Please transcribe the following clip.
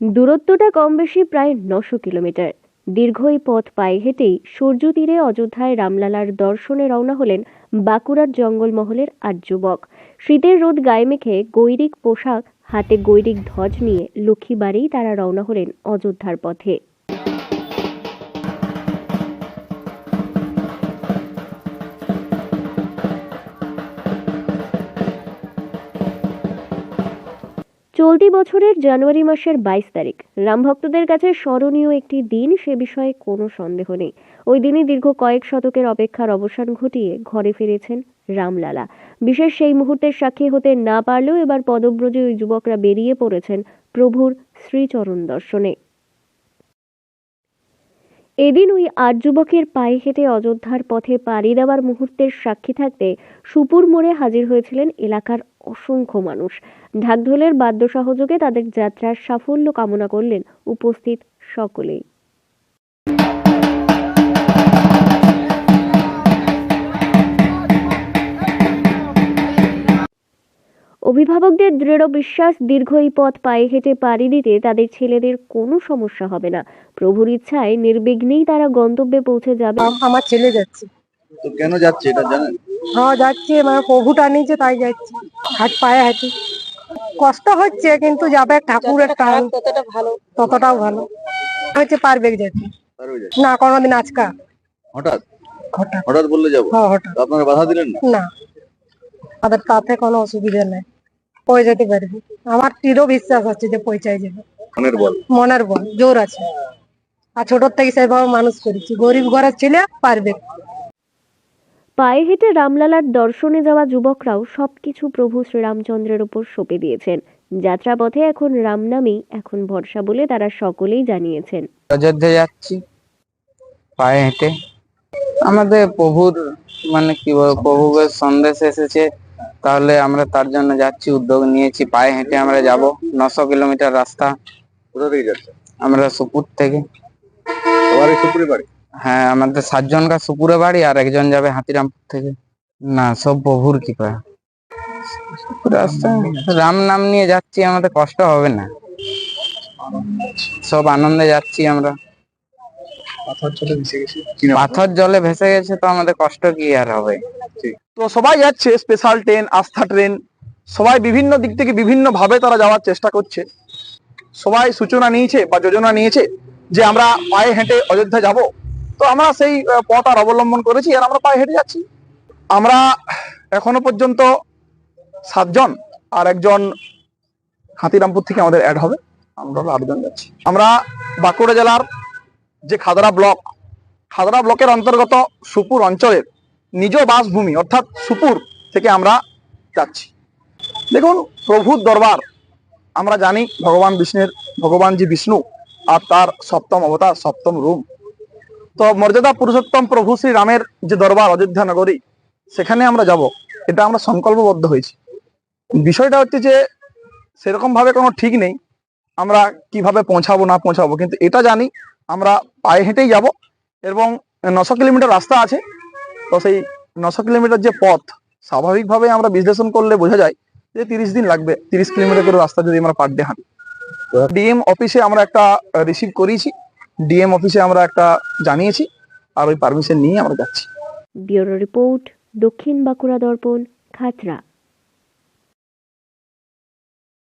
দূরত্বটা কম বেশি প্রায় নশো কিলোমিটার। দীর্ঘ এই পথ পায়ে হেঁটেই সূর্য তীরে অযোধ্যায় রামলালার দর্শনে রওনা হলেন বাঁকুড়ার জঙ্গলমহলের আর যুবক। শীতের রোদ গায়ে মেখে গৈরিক পোশাক, হাতে গৈরিক ধ্বজ নিয়ে লক্ষ্মীবাড়িই তারা রওনা হলেন অযোধ্যার পথে। চলতি বছরের জানুয়ারি মাসের বাইশ তারিখ। রাম ভক্তদের কাছে স্মরণীয় একটি দিন, সে বিষয়ে কোনো সন্দেহ নেই। ওই দিনই দীর্ঘ কয়েক শতকের অপেক্ষার অবসান ঘটিয়ে ঘরে ফিরেছেন রামলালা। বিশেষ সেই মুহূর্তের সাক্ষী হতে না পারলেও এবার পদব্রজে ওই যুবকরা বেরিয়ে পড়েছেন প্রভুর শ্রীচরণ দর্শনে। এদিন ওই আট যুবকের পায়ে হেঁটে অযোধ্যার পথে পাড়ি দেওয়ার মুহূর্তের সাক্ষী থাকতে সুপুর মোড়ে হাজির হয়েছিলেন এলাকার অসংখ্য মানুষ। ঢাকঢোলের বাদ্য সহযোগে তাদের যাত্রার সাফল্য কামনা করলেন উপস্থিত সকলেই। অভিভাবকদের দৃঢ় বিশ্বাস দীর্ঘ এই পথ পায়ে হেঁটে পাড়ি দিতে তাদের ছেলেদের কোনো সমস্যা হবে না। প্রভুর ইচ্ছায় নির্বিঘ্নেই তারা গন্তব্যে পৌঁছে যাবে। আমার ছেলে যাচ্ছে। তো কেন যাচ্ছে এটা জানেন? হ্যাঁ যাচ্ছে। মানে প্রভুটা নিয়েছে তাই যাচ্ছে। হাট পায়ে হাঁটি। কষ্ট হচ্ছে কিন্তু যাবে ঠাকুরের টান ততটা ভালো। ততটাও ভালো। হচ্ছে পারবে হয়ে যাচ্ছে? না কোনোদিন আজকা। হঠাৎ? হঠাৎ। হঠাৎ বললে যাব? হ্যাঁ হঠাৎ। আপনারা বাধা দিলেন না? না। তাদের তাতে কোনো অসুবিধা নেই। পৌঁছে যেতে পারবি আমার দৃঢ় বিশ্বাস আছে যে পৌঁছায় যাবে মনের বল। মনের বল জোর আছে। আর ছোটর থেকে সেভাবে মানুষ করেছি। গরিব ঘরের ছেলে পারবে। পায়ে হেঁটে রামলালার দর্শনে যাওয়া যুবকরাও সবকিছু প্রভু শ্রীরামচন্দ্রের উপর সঁপে দিয়েছেন। যাত্রাপথে এখন রাম নামেই এখন ভরসা বলে তারা সকলেই জানিয়েছেন। অযোধ্যা যাচ্ছি পায়ে হেঁটে। আমাদের প্রভুর মানে কি বলব প্রভুর সন্দেশ এসেছে। তাহলে আমরা তার জন্য যাচ্ছি উদ্যোগ নিয়েছি পায়ে হেঁটে আমরা যাব। নশো কিলোমিটার রাস্তা। কোথা থেকে যাচ্ছে? আমরা সুপুর থেকে। এই সুপুরি বাড়ি? হ্যাঁ আমাদের সাতজনকার সুপুরে বাড়ি আর একজন যাবে হাতিরামপুর থেকে। না সব প্রভুর কৃপা রাস্তা। রাম নাম নিয়ে যাচ্ছি আমাদের কষ্ট হবে না। সব আনন্দে যাচ্ছি আমরা। কি? পাথর জলে ভেসে গেছে তো আমাদের কষ্ট কি আর হবে? তো সবাই যাচ্ছে স্পেশাল ট্রেন আস্থা ট্রেন সবাই বিভিন্ন দিক থেকে বিভিন্ন ভাবে তারা যাওয়ার চেষ্টা করছে। সবাই সূচনা নিয়েছে বা যোজনা নিয়েছে যে আমরা পায়ে হেঁটে অযোধ্যা যাব। তো আমরা সেই পথ আর অবলম্বন করেছি আর আমরা পায়ে হেঁটে যাচ্ছি। আমরা এখনও পর্যন্ত সাতজন আর একজন হাতিরামপুর থেকে আমাদের অ্যাড হবে। আমরা আটজন যাচ্ছি। আমরা বাঁকুড়া জেলার যে খাদরা ব্লক, খাদরা ব্লকের অন্তর্গত সুপুর অঞ্চলের নিজ বাসভূমি, অর্থাৎ সুপুর থেকে আমরা যাচ্ছি। দেখুন, প্রভুর দরবার, আমরা জানি ভগবান বিষ্ণুর ভগবান যে বিষ্ণু আর তার সপ্তম অবতার, সপ্তম রূপ। তো মর্যাদা পুরুষোত্তম প্রভু শ্রী রামের যে দরবার, অযোধ্যা নগরী, সেখানে আমরা যাব। এটা আমরা সংকল্পবদ্ধ হয়েছি। বিষয়টা হচ্ছে যে সেরকম ভাবে কোনো ঠিক নেই, আমরা কীভাবে পৌঁছাবো, না পৌঁছাবো, কিন্তু এটা জানি, আমরা পায়ে হেঁটেই যাব এবং নশো কিলোমিটার রাস্তা আছে তো সেই নশো কিলোমিটার যে পথ, স্বাভাবিকভাবে আমরা বিশ্লেষণ করলে বোঝা যায় যে তিরিশ দিন লাগবে। তিরিশ কিলোমিটার করে রাস্তা যদি আমরা পার ডে হাঁটি ডিএম অফিসে আমরা একটা রিসিভ করিয়েছি। ডিএম অফিসে আমরা একটা জানিয়েছি। আর ওই পারমিশন নিয়ে আমরা যাচ্ছি। ব্যুরো রিপোর্ট, দক্ষিণ বাঁকুড়া দর্পণ, খাতরা।